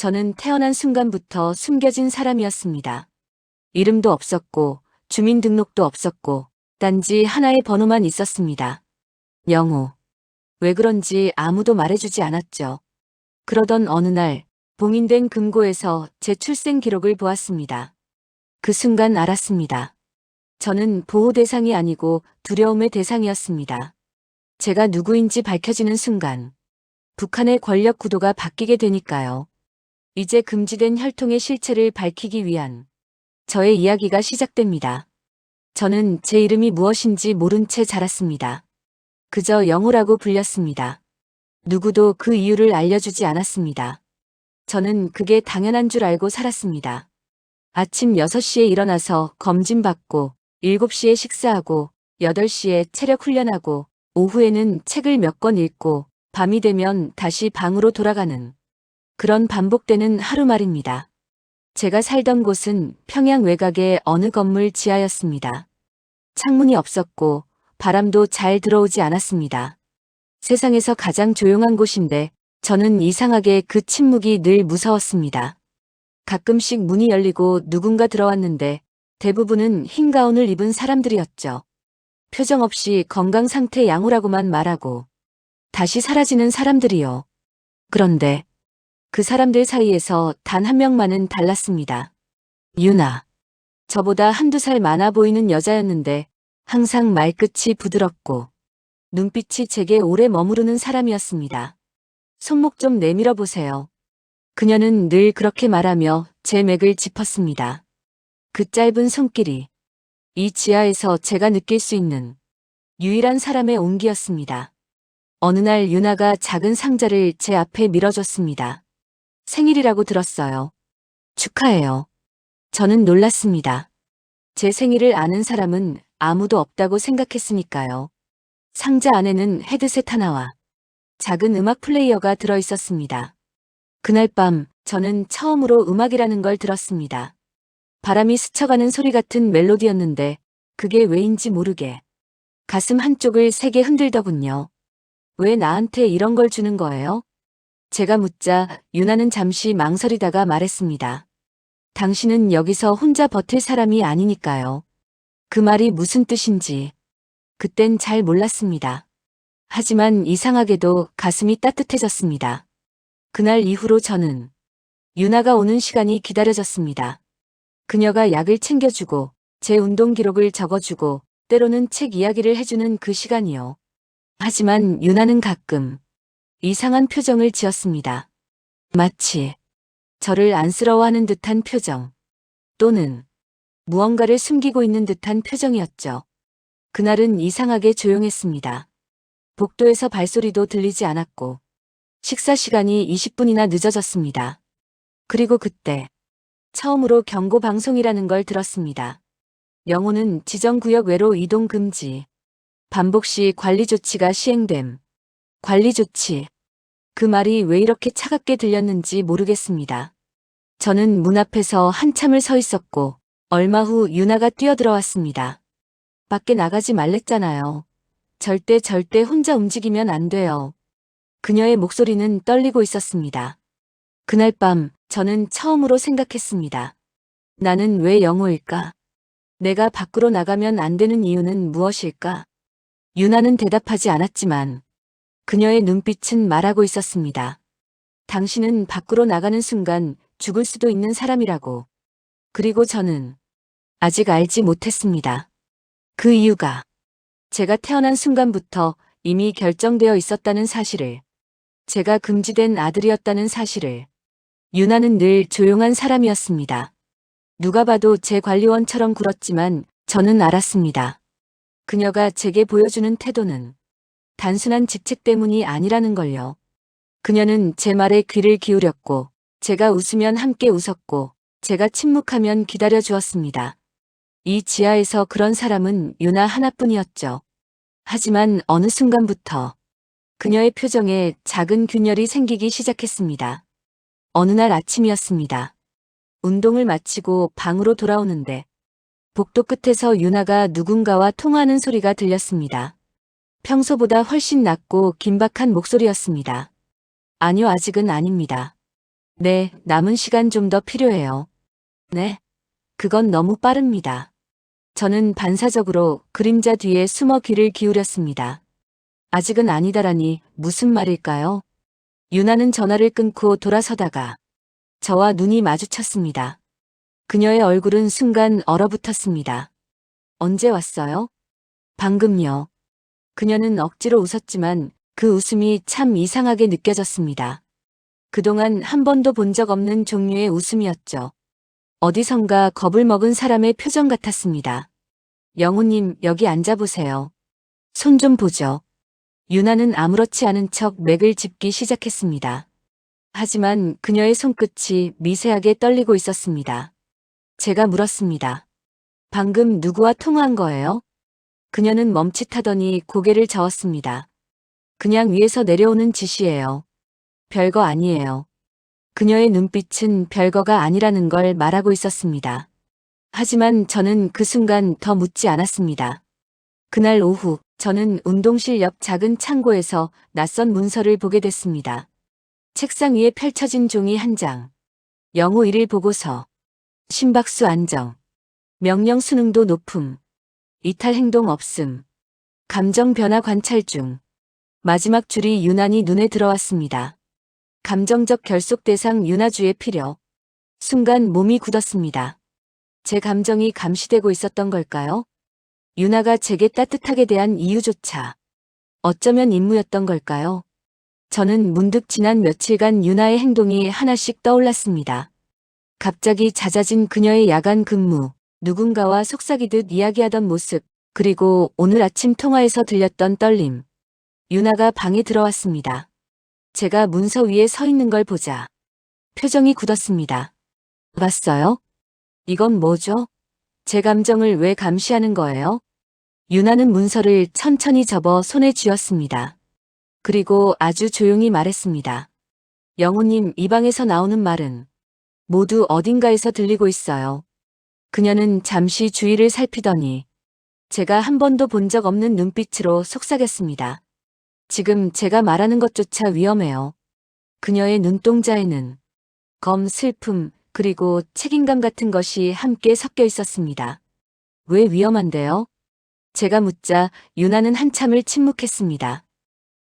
저는 태어난 순간부터 숨겨진 사람이었습니다. 이름도 없었고, 주민등록도 없었고, 단지 하나의 번호만 있었습니다. 영호. 왜 그런지 아무도 말해주지 않았죠. 그러던 어느 날, 봉인된 금고에서 제 출생 기록을 보았습니다. 그 순간 알았습니다. 저는 보호 대상이 아니고 두려움의 대상이었습니다. 제가 누구인지 밝혀지는 순간, 북한의 권력 구도가 바뀌게 되니까요. 이제 금지된 혈통의 실체를 밝히기 위한 저의 이야기가 시작됩니다. 저는 제 이름이 무엇인지 모른 채 자랐습니다. 그저 영호라고 불렸습니다. 누구도 그 이유를 알려주지 않았습니다. 저는 그게 당연한 줄 알고 살았습니다. 아침 6시에 일어나서 검진받고, 7시에 식사하고, 8시에 체력 훈련하고, 오후에는 책을 몇 권 읽고, 밤이 되면 다시 방으로 돌아가는 그런 반복되는 하루 말입니다. 제가 살던 곳은 평양 외곽의 어느 건물 지하였습니다. 창문이 없었고 바람도 잘 들어오지 않았습니다. 세상에서 가장 조용한 곳인데 저는 이상하게 그 침묵이 늘 무서웠습니다. 가끔씩 문이 열리고 누군가 들어왔는데 대부분은 흰 가운을 입은 사람들이었죠. 표정 없이 건강 상태 양호라고만 말하고 다시 사라지는 사람들이요. 그런데 그 사람들 사이에서 단 한 명만은 달랐습니다. 유나. 저보다 한두 살 많아 보이는 여자였는데 항상 말끝이 부드럽고 눈빛이 제게 오래 머무르는 사람이었습니다. 손목 좀 내밀어 보세요. 그녀는 늘 그렇게 말하며 제 맥을 짚었습니다. 그 짧은 손길이 이 지하에서 제가 느낄 수 있는 유일한 사람의 온기였습니다. 어느 날 유나가 작은 상자를 제 앞에 밀어줬습니다. 생일이라고 들었어요. 축하해요. 저는 놀랐습니다. 제 생일을 아는 사람은 아무도 없다고 생각했으니까요. 상자 안에는 헤드셋 하나와 작은 음악 플레이어가 들어 있었습니다. 그날 밤 저는 처음으로 음악이라는 걸 들었습니다. 바람이 스쳐가는 소리 같은 멜로디였는데 그게 왜인지 모르게 가슴 한쪽을 세게 흔들더군요. 왜 나한테 이런 걸 주는 거예요? 제가 묻자 유나는 잠시 망설이다가 말했습니다. 당신은 여기서 혼자 버틸 사람이 아니니까요. 그 말이 무슨 뜻인지 그땐 잘 몰랐습니다. 하지만 이상하게도 가슴이 따뜻해졌습니다. 그날 이후로 저는 유나가 오는 시간이 기다려졌습니다. 그녀가 약을 챙겨주고 제 운동 기록을 적어주고 때로는 책 이야기를 해주는 그 시간이요. 하지만 유나는 가끔 이상한 표정을 지었습니다. 마치 저를 안쓰러워하는 듯한 표정 또는 무언가를 숨기고 있는 듯한 표정이었죠. 그날은 이상하게 조용했습니다. 복도에서 발소리도 들리지 않았고 식사 시간이 20분이나 늦어졌습니다. 그리고 그때 처음으로 경고 방송이라는 걸 들었습니다. 영호는 지정구역 외로 이동 금지. 반복 시 관리 조치가 시행됨. 관리 조치. 그 말이 왜 이렇게 차갑게 들렸는지 모르겠습니다. 저는 문 앞에서 한참을 서 있었고 얼마 후 유나가 뛰어들어왔습니다. 밖에 나가지 말랬잖아요. 절대 절대 혼자 움직이면 안 돼요. 그녀의 목소리는 떨리고 있었습니다. 그날 밤 저는 처음으로 생각했습니다. 나는 왜 영호일까? 내가 밖으로 나가면 안 되는 이유는 무엇일까? 유나는 대답하지 않았지만 그녀의 눈빛은 말하고 있었습니다. 당신은 밖으로 나가는 순간 죽을 수도 있는 사람이라고. 그리고 저는 아직 알지 못했습니다. 그 이유가 제가 태어난 순간부터 이미 결정되어 있었다는 사실을, 제가 금지된 아들이었다는 사실을, 유나는 늘 조용한 사람이었습니다. 누가 봐도 제 관리원처럼 굴었지만 저는 알았습니다. 그녀가 제게 보여주는 태도는 단순한 직책 때문이 아니라는 걸요. 그녀는 제 말에 귀를 기울였고, 제가 웃으면 함께 웃었고, 제가 침묵하면 기다려 주었습니다. 이 지하에서 그런 사람은 유나 하나뿐이었죠. 하지만 어느 순간부터 그녀의 표정에 작은 균열이 생기기 시작했습니다. 어느 날 아침이었습니다. 운동을 마치고 방으로 돌아오는데 복도 끝에서 유나가 누군가와 통화하는 소리가 들렸습니다. 평소보다 훨씬 낮고 긴박한 목소리였습니다. 아니요, 아직은 아닙니다. 네, 남은 시간 좀 더 필요해요. 네, 그건 너무 빠릅니다. 저는 반사적으로 그림자 뒤에 숨어 귀를 기울였습니다. 아직은 아니다라니 무슨 말일까요? 유나는 전화를 끊고 돌아서다가 저와 눈이 마주쳤습니다. 그녀의 얼굴은 순간 얼어붙었습니다. 언제 왔어요? 방금요. 그녀는 억지로 웃었지만 그 웃음이 참 이상하게 느껴졌습니다. 그동안 한 번도 본 적 없는 종류의 웃음이었죠. 어디선가 겁을 먹은 사람의 표정 같았습니다. 영우님, 여기 앉아보세요. 손 좀 보죠. 유나는 아무렇지 않은 척 맥을 짚기 시작했습니다. 하지만 그녀의 손끝이 미세하게 떨리고 있었습니다. 제가 물었습니다. 방금 누구와 통화한 거예요? 그녀는 멈칫하더니 고개를 저었습니다. 그냥 위에서 내려오는 짓이에요. 별거 아니에요. 그녀의 눈빛은 별거가 아니라는 걸 말하고 있었습니다. 하지만 저는 그 순간 더 묻지 않았습니다. 그날 오후 저는 운동실 옆 작은 창고에서 낯선 문서를 보게 됐습니다. 책상 위에 펼쳐진 종이 한 장. 영우 1일 보고서. 심박수 안정. 명령 수능도 높음. 이탈 행동 없음. 감정 변화 관찰 중. 마지막 줄이 유난히 눈에 들어왔습니다. 감정적 결속 대상 윤아주의 필요. 순간 몸이 굳었습니다. 제 감정이 감시되고 있었던 걸까요? 유나가 제게 따뜻하게 대한 이유조차 어쩌면 임무였던 걸까요? 저는 문득 지난 며칠간 유나의 행동이 하나씩 떠올랐습니다. 갑자기 잦아진 그녀의 야간 근무, 누군가와 속삭이듯 이야기하던 모습, 그리고 오늘 아침 통화에서 들렸던 떨림. 유나가 방에 들어왔습니다. 제가 문서 위에 서 있는 걸 보자. 표정이 굳었습니다. 봤어요? 이건 뭐죠? 제 감정을 왜 감시하는 거예요? 유나는 문서를 천천히 접어 손에 쥐었습니다. 그리고 아주 조용히 말했습니다. 영호님, 이 방에서 나오는 말은 모두 어딘가에서 들리고 있어요. 그녀는 잠시 주위를 살피더니 제가 한 번도 본 적 없는 눈빛으로 속삭였습니다. 지금 제가 말하는 것조차 위험해요. 그녀의 눈동자에는 검, 슬픔, 그리고 책임감 같은 것이 함께 섞여 있었습니다. 왜 위험한데요? 제가 묻자 유나는 한참을 침묵했습니다.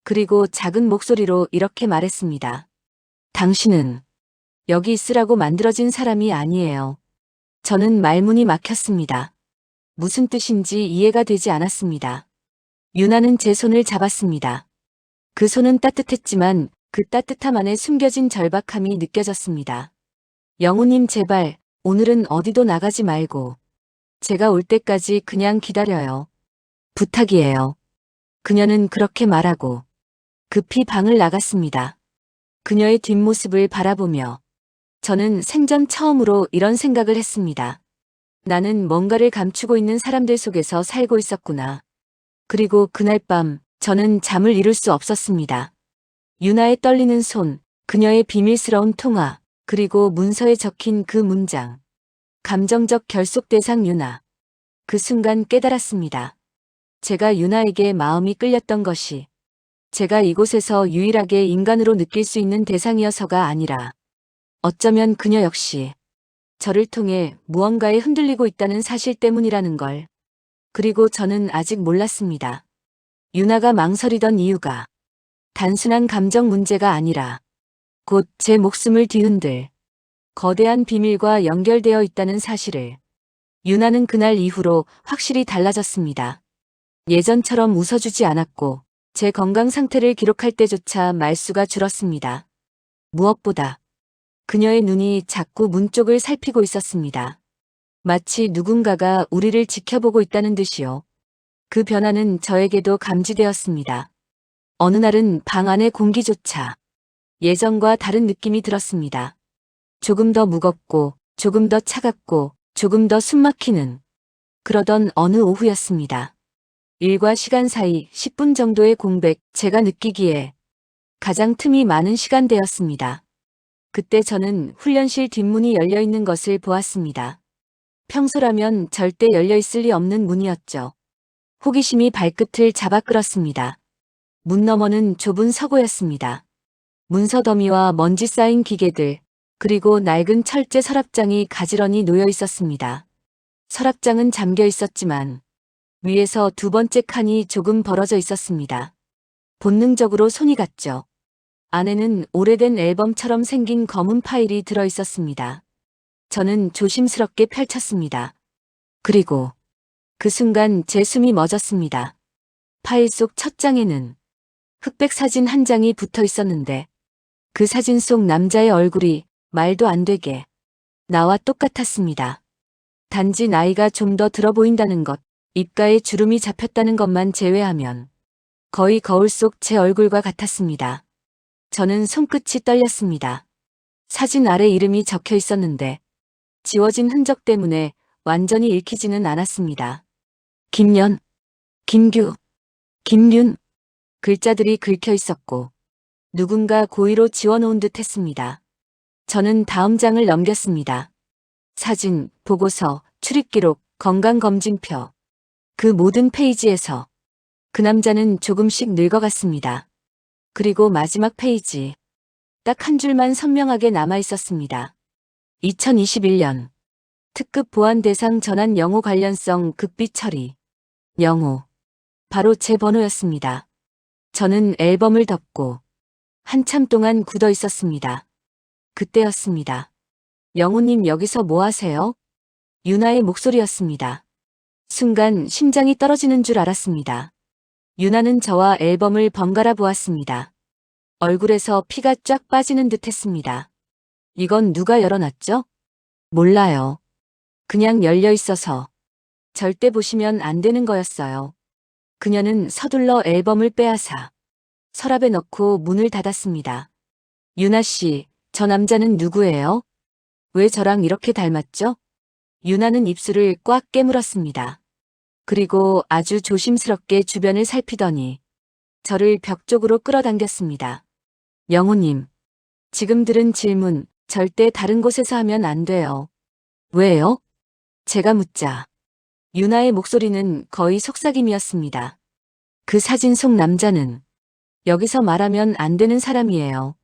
그리고 작은 목소리로 이렇게 말했습니다. 당신은 여기 있으라고 만들어진 사람이 아니에요. 저는 말문이 막혔습니다. 무슨 뜻인지 이해가 되지 않았습니다. 유나는 제 손을 잡았습니다. 그 손은 따뜻했지만 그 따뜻함 안에 숨겨진 절박함이 느껴졌습니다. 영우님 제발 오늘은 어디도 나가지 말고 제가 올 때까지 그냥 기다려요. 부탁이에요. 그녀는 그렇게 말하고 급히 방을 나갔습니다. 그녀의 뒷모습을 바라보며 저는 생전 처음으로 이런 생각을 했습니다. 나는 뭔가를 감추고 있는 사람들 속에서 살고 있었구나. 그리고 그날 밤 저는 잠을 이룰 수 없었습니다. 유나의 떨리는 손, 그녀의 비밀스러운 통화, 그리고 문서에 적힌 그 문장. 감정적 결속 대상 유나. 그 순간 깨달았습니다. 제가 유나에게 마음이 끌렸던 것이 제가 이곳에서 유일하게 인간으로 느낄 수 있는 대상이어서가 아니라 어쩌면 그녀 역시 저를 통해 무언가에 흔들리고 있다는 사실 때문이라는 걸. 그리고 저는 아직 몰랐습니다. 유나가 망설이던 이유가 단순한 감정 문제가 아니라 곧 제 목숨을 뒤흔들 거대한 비밀과 연결되어 있다는 사실을 유나는 그날 이후로 확실히 달라졌습니다. 예전처럼 웃어주지 않았고 제 건강 상태를 기록할 때조차 말수가 줄었습니다. 무엇보다 그녀의 눈이 자꾸 문 쪽을 살피고 있었습니다. 마치 누군가가 우리를 지켜보고 있다는 듯이요. 그 변화는 저에게도 감지되었습니다. 어느 날은 방 안의 공기조차 예전과 다른 느낌이 들었습니다. 조금 더 무겁고, 조금 더 차갑고, 조금 더 숨막히는 그러던 어느 오후였습니다. 일과 시간 사이 10분 정도의 공백, 제가 느끼기에 가장 틈이 많은 시간대였습니다. 그때 저는 훈련실 뒷문이 열려 있는 것을 보았습니다. 평소라면 절대 열려 있을 리 없는 문이었죠. 호기심이 발끝을 잡아 끌었습니다. 문 너머는 좁은 서고였습니다. 문서 더미와 먼지 쌓인 기계들, 그리고 낡은 철제 서랍장이 가지런히 놓여 있었습니다. 서랍장은 잠겨 있었지만 위에서 두 번째 칸이 조금 벌어져 있었습니다. 본능적으로 손이 갔죠. 안에는 오래된 앨범처럼 생긴 검은 파일이 들어 있었습니다. 저는 조심스럽게 펼쳤습니다. 그리고 그 순간 제 숨이 멎었습니다. 파일 속 첫 장에는 흑백 사진 한 장이 붙어 있었는데 그 사진 속 남자의 얼굴이 말도 안 되게 나와 똑같았습니다. 단지 나이가 좀 더 들어 보인다는 것, 입가에 주름이 잡혔다는 것만 제외하면 거의 거울 속 제 얼굴과 같았습니다. 저는 손끝이 떨렸습니다. 사진 아래 이름이 적혀 있었는데 지워진 흔적 때문에 완전히 읽히지는 않았습니다. 김연, 김규, 김윤 글자들이 긁혀 있었고 누군가 고의로 지워놓은 듯 했습니다. 저는 다음 장을 넘겼습니다. 사진, 보고서, 출입기록, 건강검진표. 그 모든 페이지에서 그 남자는 조금씩 늙어갔습니다. 그리고 마지막 페이지. 딱 한 줄만 선명하게 남아 있었습니다. 2021년 특급 보안 대상 전환 영호 관련성 극비 처리. 영호. 바로 제 번호였습니다. 저는 앨범을 덮고 한참 동안 굳어 있었습니다. 그때였습니다. 영호님 여기서 뭐 하세요? 유나의 목소리였습니다. 순간 심장이 떨어지는 줄 알았습니다. 유나는 저와 앨범을 번갈아 보았습니다. 얼굴에서 피가 쫙 빠지는 듯 했습니다. 이건 누가 열어놨죠? 몰라요. 그냥 열려 있어서. 절대 보시면 안 되는 거였어요. 그녀는 서둘러 앨범을 빼앗아 서랍에 넣고 문을 닫았습니다. 유나 씨, 저 남자는 누구예요? 왜 저랑 이렇게 닮았죠? 유나는 입술을 꽉 깨물었습니다. 그리고 아주 조심스럽게 주변을 살피더니 저를 벽 쪽으로 끌어당겼습니다. 영호님, 지금 들은 질문 절대 다른 곳에서 하면 안 돼요. 왜요? 제가 묻자. 유나의 목소리는 거의 속삭임이었습니다. 그 사진 속 남자는 여기서 말하면 안 되는 사람이에요.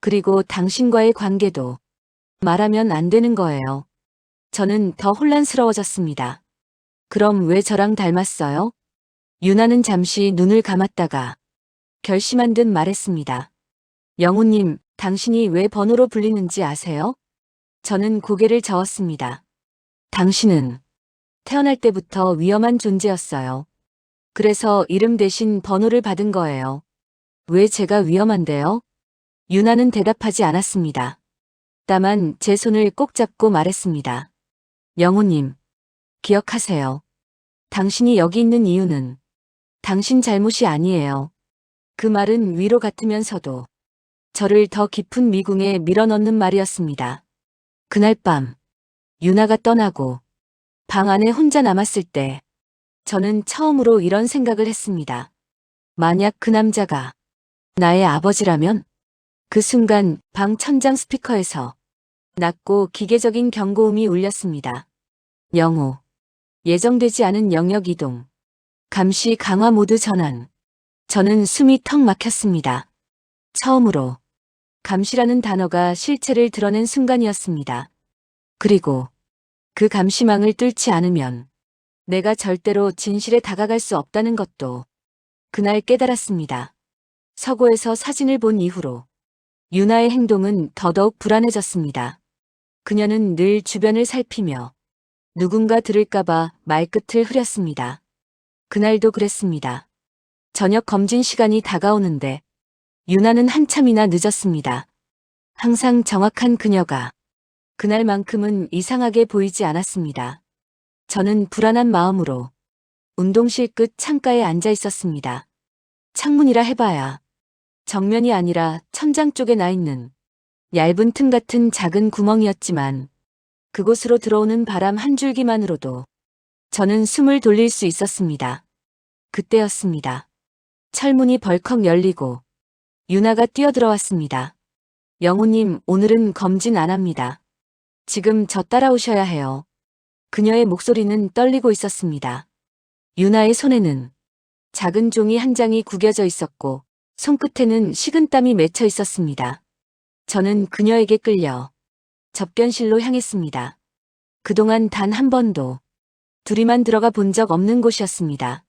그리고 당신과의 관계도 말하면 안 되는 거예요. 저는 더 혼란스러워졌습니다. 그럼 왜 저랑 닮았어요? 유나는 잠시 눈을 감았다가 결심한 듯 말했습니다. 영호님, 당신이 왜 번호로 불리는지 아세요? 저는 고개를 저었습니다. 당신은 태어날 때부터 위험한 존재였어요. 그래서 이름 대신 번호를 받은 거예요. 왜 제가 위험한데요? 유나는 대답하지 않았습니다. 다만 제 손을 꼭 잡고 말했습니다. 영호님, 기억하세요. 당신이 여기 있는 이유는 당신 잘못이 아니에요. 그 말은 위로 같으면서도 저를 더 깊은 미궁에 밀어넣는 말이었습니다. 그날 밤, 유나가 떠나고 방 안에 혼자 남았을 때 저는 처음으로 이런 생각을 했습니다. 만약 그 남자가 나의 아버지라면 그 순간 방 천장 스피커에서 낮고 기계적인 경고음이 울렸습니다. 영호. 예정되지 않은 영역 이동. 감시 강화 모드 전환. 저는 숨이 턱 막혔습니다. 처음으로 감시라는 단어가 실체를 드러낸 순간이었습니다. 그리고 그 감시망을 뚫지 않으면 내가 절대로 진실에 다가갈 수 없다는 것도 그날 깨달았습니다. 서고에서 사진을 본 이후로 유나의 행동은 더더욱 불안해졌습니다. 그녀는 늘 주변을 살피며 누군가 들을까봐 말끝을 흐렸습니다. 그날도 그랬습니다. 저녁 검진 시간이 다가오는데 유나는 한참이나 늦었습니다. 항상 정확한 그녀가 그날만큼은 이상하게 보이지 않았습니다. 저는 불안한 마음으로 운동실 끝 창가에 앉아 있었습니다. 창문이라 해봐야 정면이 아니라 천장 쪽에 나 있는 얇은 틈 같은 작은 구멍이었지만 그곳으로 들어오는 바람 한 줄기만으로도 저는 숨을 돌릴 수 있었습니다. 그때였습니다. 철문이 벌컥 열리고 유나가 뛰어들어왔습니다. 영호님, 오늘은 검진 안 합니다. 지금 저 따라오셔야 해요. 그녀의 목소리는 떨리고 있었습니다. 유나의 손에는 작은 종이 한 장이 구겨져 있었고 손끝에는 식은 땀이 맺혀 있었습니다. 저는 그녀에게 끌려 접견실로 향했습니다. 그동안 단 한 번도 둘이만 들어가 본 적 없는 곳이었습니다.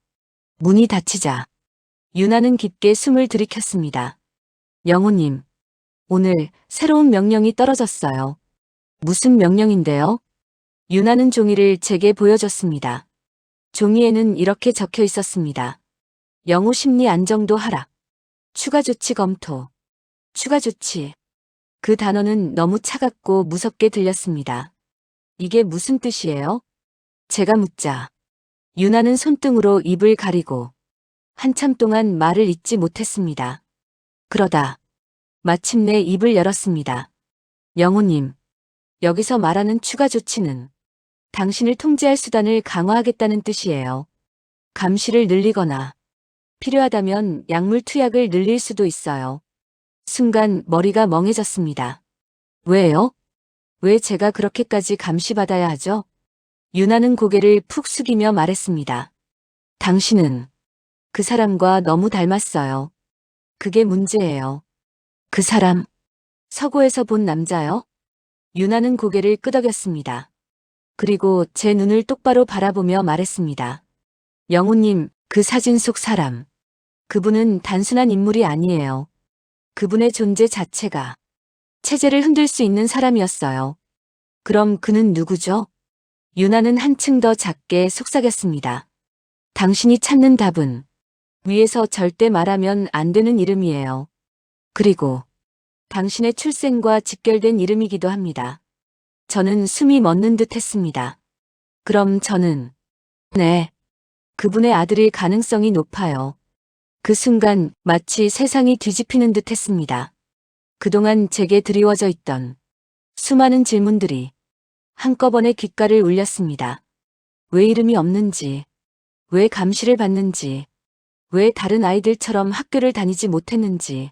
문이 닫히자 유나는 깊게 숨을 들이켰습니다. 영호님, 오늘 새로운 명령이 떨어졌어요. 무슨 명령인데요? 유나는 종이를 제게 보여줬습니다. 종이에는 이렇게 적혀 있었습니다. 영호 심리 안정도 하락. 추가 조치 검토. 추가 조치. 그 단어는 너무 차갑고 무섭게 들렸습니다. 이게 무슨 뜻이에요? 제가 묻자. 유나는 손등으로 입을 가리고 한참 동안 말을 잇지 못했습니다. 그러다 마침내 입을 열었습니다. 영호님, 여기서 말하는 추가 조치는 당신을 통제할 수단을 강화하겠다는 뜻이에요. 감시를 늘리거나 필요하다면 약물 투약을 늘릴 수도 있어요. 순간 머리가 멍해졌습니다. 왜요? 왜 제가 그렇게까지 감시받아야 하죠? 유나는 고개를 푹 숙이며 말했습니다. 당신은 그 사람과 너무 닮았어요. 그게 문제예요. 그 사람, 서고에서 본 남자요? 유나는 고개를 끄덕였습니다. 그리고 제 눈을 똑바로 바라보며 말했습니다. 영호님, 그 사진 속 사람. 그분은 단순한 인물이 아니에요. 그분의 존재 자체가 체제를 흔들 수 있는 사람이었어요. 그럼 그는 누구죠? 유나는 한층 더 작게 속삭였습니다. 당신이 찾는 답은 위에서 절대 말하면 안 되는 이름이에요. 그리고 당신의 출생과 직결된 이름이기도 합니다. 저는 숨이 멎는 듯 했습니다. 그럼 저는 네. 그분의 아들일 가능성이 높아요. 그 순간 마치 세상이 뒤집히는 듯 했습니다. 그동안 제게 드리워져 있던 수많은 질문들이 한꺼번에 귓가를 울렸습니다. 왜 이름이 없는지, 왜 감시를 받는지, 왜 다른 아이들처럼 학교를 다니지 못했는지,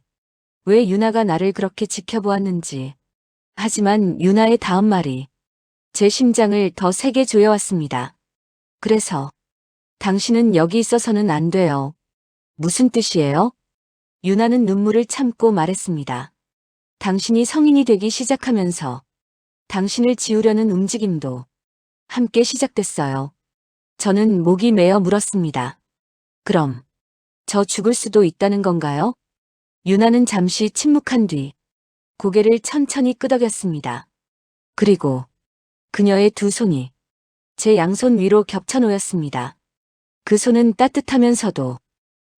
왜 유나가 나를 그렇게 지켜보았는지. 하지만 유나의 다음 말이 제 심장을 더 세게 조여왔습니다. 그래서 당신은 여기 있어서는 안 돼요. 무슨 뜻이에요? 유나는 눈물을 참고 말했습니다. 당신이 성인이 되기 시작하면서 당신을 지우려는 움직임도 함께 시작됐어요. 저는 목이 메어 물었습니다. 그럼 저 죽을 수도 있다는 건가요? 유나는 잠시 침묵한 뒤 고개를 천천히 끄덕였습니다. 그리고 그녀의 두 손이 제 양손 위로 겹쳐 놓였습니다. 그 손은 따뜻하면서도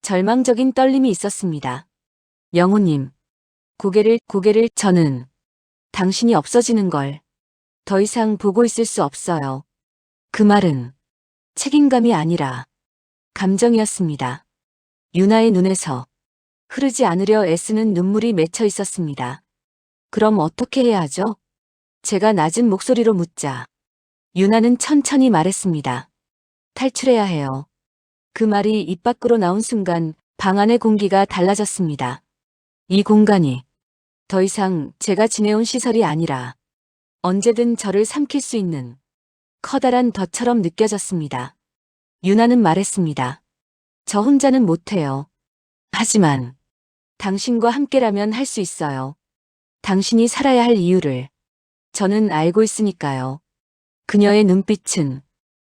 절망적인 떨림이 있었습니다. 영호님, 고개를, 고개를, 저는 당신이 없어지는 걸 더 이상 보고 있을 수 없어요. 그 말은 책임감이 아니라 감정이었습니다. 유나의 눈에서 흐르지 않으려 애쓰는 눈물이 맺혀 있었습니다. 그럼 어떻게 해야 하죠? 제가 낮은 목소리로 묻자 유나는 천천히 말했습니다. 탈출해야 해요. 그 말이 입 밖으로 나온 순간 방 안의 공기가 달라졌습니다. 이 공간이 더 이상 제가 지내온 시설이 아니라 언제든 저를 삼킬 수 있는 커다란 덫처럼 느껴졌습니다. 유나는 말했습니다. 저 혼자는 못해요. 하지만 당신과 함께라면 할 수 있어요. 당신이 살아야 할 이유를 저는 알고 있으니까요. 그녀의 눈빛은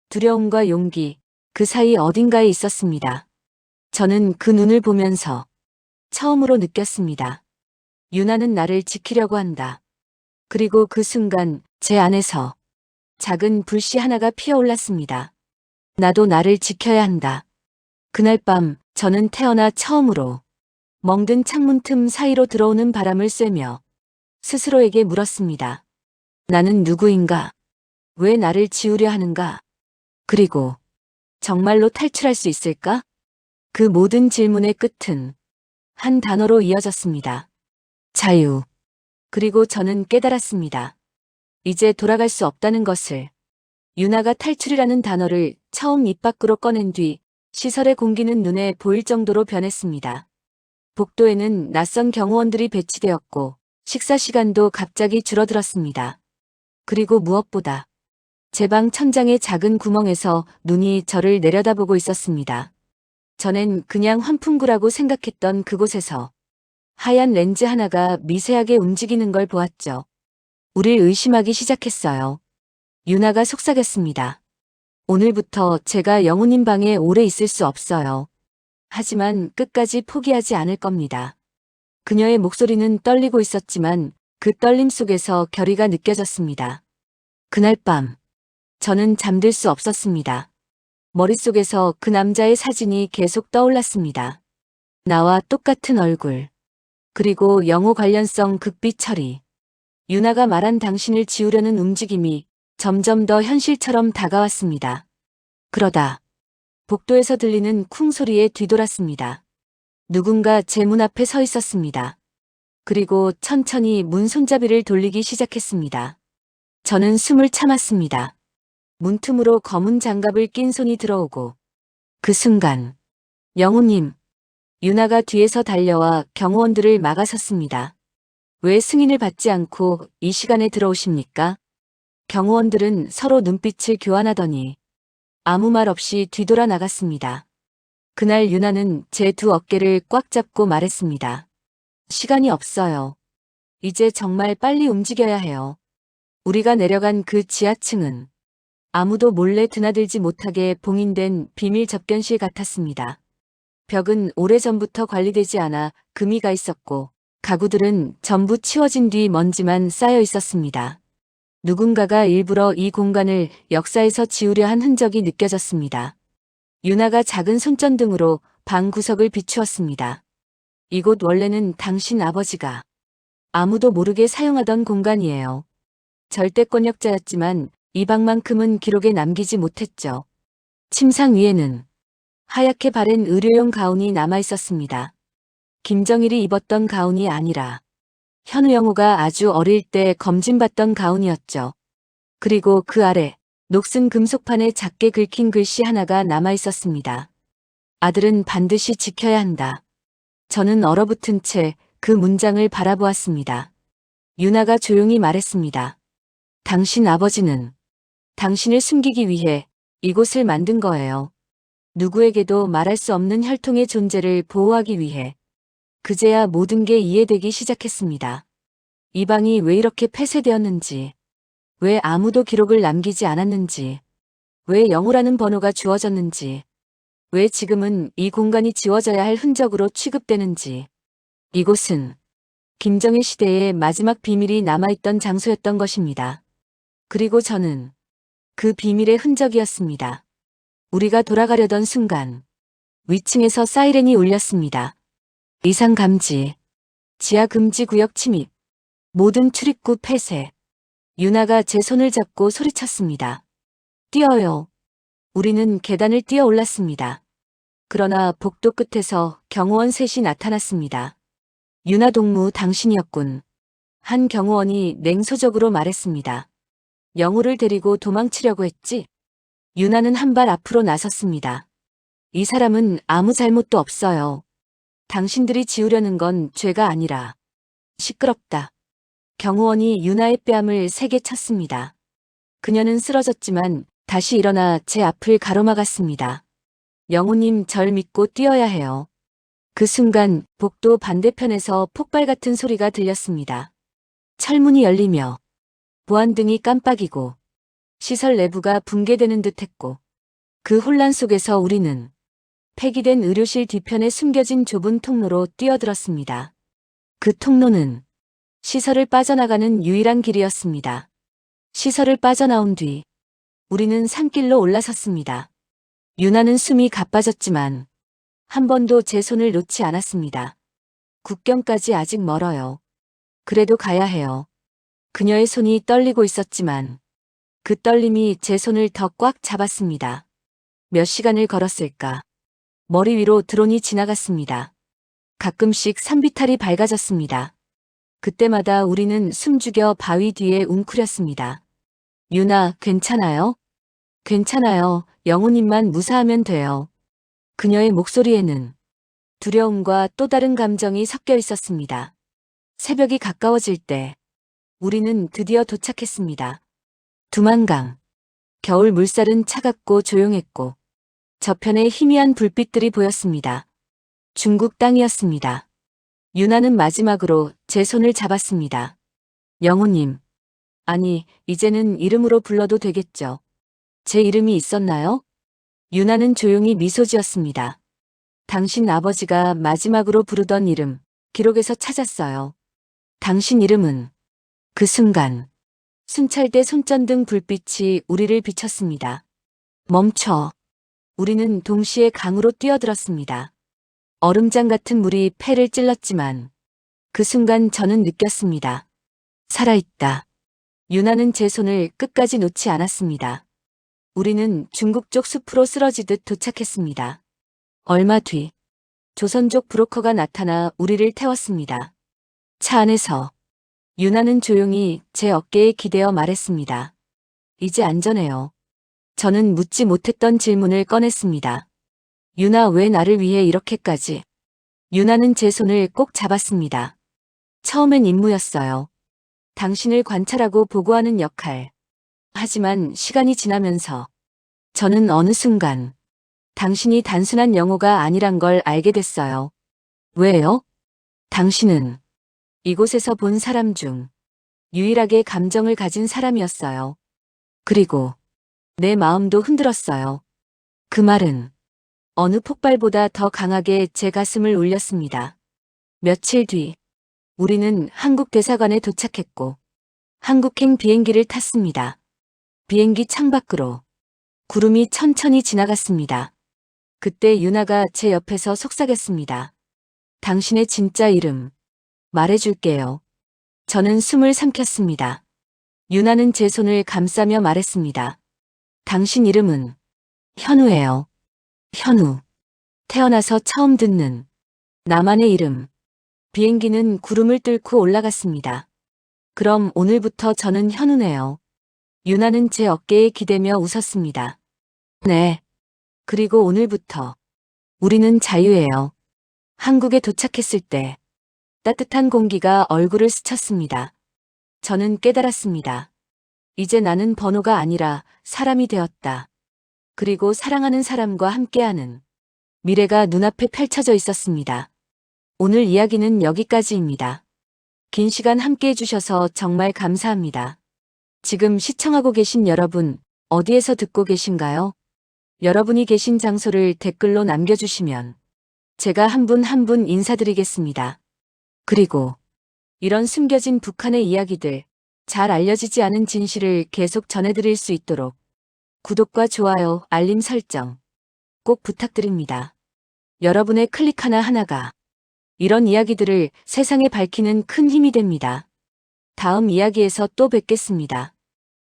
두려움과 용기 그 사이 어딘가에 있었습니다. 저는 그 눈을 보면서 처음으로 느꼈습니다. 유나는 나를 지키려고 한다. 그리고 그 순간 제 안에서 작은 불씨 하나가 피어올랐습니다. 나도 나를 지켜야 한다. 그날 밤 저는 태어나 처음으로 멍든 창문 틈 사이로 들어오는 바람을 쐬며 스스로에게 물었습니다. 나는 누구인가? 왜 나를 지우려 하는가? 그리고 정말로 탈출할 수 있을까? 그 모든 질문의 끝은 한 단어로 이어졌습니다. 자유. 그리고 저는 깨달았습니다. 이제 돌아갈 수 없다는 것을. 유나가 탈출이라는 단어를 처음 입 밖으로 꺼낸 뒤 시설의 공기는 눈에 보일 정도로 변했습니다. 복도에는 낯선 경호원들이 배치되었고 식사 시간도 갑자기 줄어들었습니다. 그리고 무엇보다 제 방 천장의 작은 구멍에서 눈이 저를 내려다보고 있었습니다. 전엔 그냥 환풍구라고 생각했던 그곳에서 하얀 렌즈 하나가 미세하게 움직이는 걸 보았죠. 우릴 의심하기 시작했어요. 유나가 속삭였습니다. 오늘부터 제가 영우님 방에 오래 있을 수 없어요. 하지만 끝까지 포기하지 않을 겁니다. 그녀의 목소리는 떨리고 있었지만 그 떨림 속에서 결의가 느껴졌습니다. 그날 밤, 저는 잠들 수 없었습니다. 머릿속에서 그 남자의 사진이 계속 떠올랐습니다. 나와 똑같은 얼굴. 그리고 영호 관련성 극비 처리. 유나가 말한 당신을 지우려는 움직임이 점점 더 현실처럼 다가왔습니다. 그러다 복도에서 들리는 쿵 소리에 뒤돌았습니다. 누군가 제 문 앞에 서 있었습니다. 그리고 천천히 문 손잡이를 돌리기 시작했습니다. 저는 숨을 참았습니다. 문틈으로 검은 장갑을 낀 손이 들어오고 그 순간 영우님 유나가 뒤에서 달려와 경호원들을 막아섰습니다. 왜 승인을 받지 않고 이 시간에 들어오십니까? 경호원들은 서로 눈빛을 교환하더니 아무 말 없이 뒤돌아 나갔습니다. 그날 유나는 제 두 어깨를 꽉 잡고 말했습니다. 시간이 없어요. 이제 정말 빨리 움직여야 해요. 우리가 내려간 그 지하층은 아무도 몰래 드나들지 못하게 봉인된 비밀 접견실 같았습니다. 벽은 오래전부터 관리되지 않아 금이 가 있었고 가구들은 전부 치워진 뒤 먼지만 쌓여 있었습니다. 누군가가 일부러 이 공간을 역사에서 지우려 한 흔적이 느껴졌습니다. 유나가 작은 손전등으로 방 구석을 비추었습니다. 이곳 원래는 당신 아버지가 아무도 모르게 사용하던 공간이에요. 절대권력자였지만 이 방만큼은 기록에 남기지 못했죠. 침상 위에는 하얗게 바랜 의료용 가운이 남아 있었습니다. 김정일이 입었던 가운이 아니라 현우 영우가 아주 어릴 때 검진받던 가운이었죠. 그리고 그 아래 녹슨 금속판에 작게 긁힌 글씨 하나가 남아 있었습니다. 아들은 반드시 지켜야 한다. 저는 얼어붙은 채 그 문장을 바라보았습니다. 유나가 조용히 말했습니다. 당신 아버지는 당신을 숨기기 위해 이곳을 만든 거예요. 누구에게도 말할 수 없는 혈통의 존재를 보호하기 위해 그제야 모든 게 이해되기 시작했습니다. 이 방이 왜 이렇게 폐쇄되었는지, 왜 아무도 기록을 남기지 않았는지, 왜 영우라는 번호가 주어졌는지, 왜 지금은 이 공간이 지워져야 할 흔적으로 취급되는지. 이곳은 김정일 시대의 마지막 비밀이 남아있던 장소였던 것입니다. 그리고 저는 그 비밀의 흔적이었습니다. 우리가 돌아가려던 순간 위층에서 사이렌이 울렸습니다. 이상 감지, 지하 금지 구역 침입, 모든 출입구 폐쇄. 유나가 제 손을 잡고 소리쳤습니다. 뛰어요. 우리는 계단을 뛰어 올랐습니다. 그러나 복도 끝에서 경호원 셋이 나타났습니다. 유나 동무 당신이었군. 한 경호원이 냉소적으로 말했습니다. 영우를 데리고 도망치려고 했지? 유나는 한 발 앞으로 나섰습니다. 이 사람은 아무 잘못도 없어요. 당신들이 지우려는 건 죄가 아니라 시끄럽다. 경호원이 유나의 뺨을 세게 쳤습니다. 그녀는 쓰러졌지만 다시 일어나 제 앞을 가로막았습니다. 영우님 절 믿고 뛰어야 해요. 그 순간 복도 반대편에서 폭발 같은 소리가 들렸습니다. 철문이 열리며 보안등이 깜빡이고 시설 내부가 붕괴되는 듯 했고 그 혼란 속에서 우리는 폐기된 의료실 뒤편에 숨겨진 좁은 통로로 뛰어들었습니다. 그 통로는 시설을 빠져나가는 유일한 길이었습니다. 시설을 빠져나온 뒤 우리는 산길로 올라섰습니다. 유나는 숨이 가빠졌지만 한 번도 제 손을 놓지 않았습니다. 국경까지 아직 멀어요. 그래도 가야 해요. 그녀의 손이 떨리고 있었지만 그 떨림이 제 손을 더 꽉 잡았습니다. 몇 시간을 걸었을까. 머리 위로 드론이 지나갔습니다. 가끔씩 산비탈이 밝아졌습니다. 그때마다 우리는 숨죽여 바위 뒤에 웅크렸습니다. 유나, 괜찮아요? 괜찮아요. 영우님만 무사하면 돼요. 그녀의 목소리에는 두려움과 또 다른 감정이 섞여 있었습니다. 새벽이 가까워질 때 우리는 드디어 도착했습니다. 두만강. 겨울 물살은 차갑고 조용했고 저편에 희미한 불빛들이 보였습니다. 중국 땅이었습니다. 유나는 마지막으로 제 손을 잡았습니다. 영우님, 아니, 이제는 이름으로 불러도 되겠죠. 제 이름이 있었나요? 유나는 조용히 미소 지었습니다. 당신 아버지가 마지막으로 부르던 이름, 기록에서 찾았어요. 당신 이름은 그 순간 순찰대 손전등 불빛이 우리를 비췄습니다. 멈춰. 우리는 동시에 강으로 뛰어들었습니다. 얼음장 같은 물이 폐를 찔렀지만 그 순간 저는 느꼈습니다. 살아있다. 유나는 제 손을 끝까지 놓지 않았습니다. 우리는 중국 쪽 숲으로 쓰러지듯 도착했습니다. 얼마 뒤 조선족 브로커가 나타나 우리를 태웠습니다. 차 안에서 유나는 조용히 제 어깨에 기대어 말했습니다. 이제 안전해요. 저는 묻지 못했던 질문을 꺼냈습니다. 유나 왜 나를 위해 이렇게까지? 유나는 제 손을 꼭 잡았습니다. 처음엔 임무였어요. 당신을 관찰하고 보고하는 역할. 하지만 시간이 지나면서 저는 어느 순간 당신이 단순한 영호가 아니란 걸 알게 됐어요. 왜요? 당신은 이곳에서 본 사람 중 유일하게 감정을 가진 사람이었어요. 그리고 내 마음도 흔들었어요. 그 말은 어느 폭발보다 더 강하게 제 가슴을 울렸습니다. 며칠 뒤 우리는 한국 대사관에 도착했고 한국행 비행기를 탔습니다. 비행기 창밖으로 구름이 천천히 지나갔습니다. 그때 유나가 제 옆에서 속삭였습니다. 당신의 진짜 이름 말해줄게요. 저는 숨을 삼켰습니다. 유나는 제 손을 감싸며 말했습니다. 당신 이름은 현우예요. 현우. 태어나서 처음 듣는 나만의 이름. 비행기는 구름을 뚫고 올라갔습니다. 그럼 오늘부터 저는 현우네요. 유나는 제 어깨에 기대며 웃었습니다. 네. 그리고 오늘부터 우리는 자유예요. 한국에 도착했을 때 따뜻한 공기가 얼굴을 스쳤습니다. 저는 깨달았습니다. 이제 나는 번호가 아니라 사람이 되었다. 그리고 사랑하는 사람과 함께하는 미래가 눈앞에 펼쳐져 있었습니다. 오늘 이야기는 여기까지입니다. 긴 시간 함께 해주셔서 정말 감사합니다. 지금 시청하고 계신 여러분, 어디에서 듣고 계신가요? 여러분이 계신 장소를 댓글로 남겨주시면 제가 한 분 한분 인사드리겠습니다. 그리고 이런 숨겨진 북한의 이야기들, 잘 알려지지 않은 진실을 계속 전해드릴 수 있도록 구독과 좋아요, 알림 설정 꼭 부탁드립니다. 여러분의 클릭 하나하나가 이런 이야기들을 세상에 밝히는 큰 힘이 됩니다. 다음 이야기에서 또 뵙겠습니다.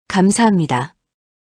감사합니다.